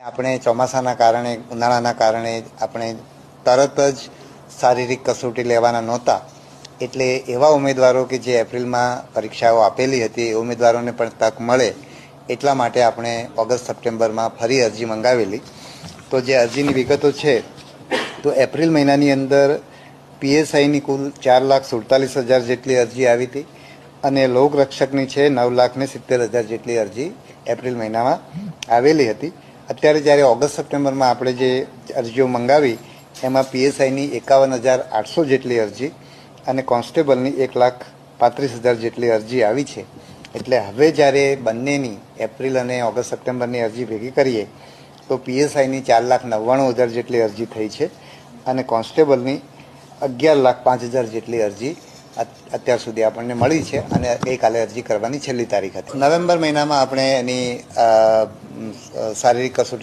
આપણે ચોમાસાના કારણે, ઉનાળાના કારણે આપણે તરત જ શારીરિક કસોટી લેવાના નહોતા. એટલે એવા ઉમેદવારો કે જે એપ્રિલમાં પરીક્ષાઓ આપેલી હતી, એ ઉમેદવારોને પણ તક મળે એટલા માટે આપણે ઓગસ્ટ, સપ્ટેમ્બરમાં ફરી અરજી મંગાવેલી. તો જે અરજીની વિગતો છે, તો એપ્રિલ મહિનાની અંદર પીએસઆઈની કુલ ચાર લાખ સુડતાલીસ હજાર જેટલી અરજી આવી હતી અને લોકરક્ષકની છે નવ લાખ ને સિત્તેર હજાર જેટલી અરજી એપ્રિલ મહિનામાં આવેલી હતી. અત્યારે જ્યારે ઓગસ્ટ સપ્ટેમ્બરમાં આપણે જે અરજીઓ મંગાવી, એમાં પીએસઆઈની એકાવન હજાર આઠસો જેટલી અરજી અને કોન્સ્ટેબલની એક લાખ પાંત્રીસ હજાર જેટલી અરજી આવી છે. એટલે હવે જ્યારે બંનેની એપ્રિલ અને ઓગસ્ટ સપ્ટેમ્બરની અરજી ભેગી કરીએ, તો પીએસઆઈની ચાર લાખ નવ્વાણું હજાર જેટલી અરજી થઈ છે અને કોન્સ્ટેબલની અગિયાર લાખ પાંચ હજાર જેટલી અરજી અત્યાર સુધી આપણને મળી છે અને ગઈકાલે અરજી કરવાની છેલ્લી તારીખ હતી. નવેમ્બર મહિનામાં આપણે એની શારીરિક કસોટી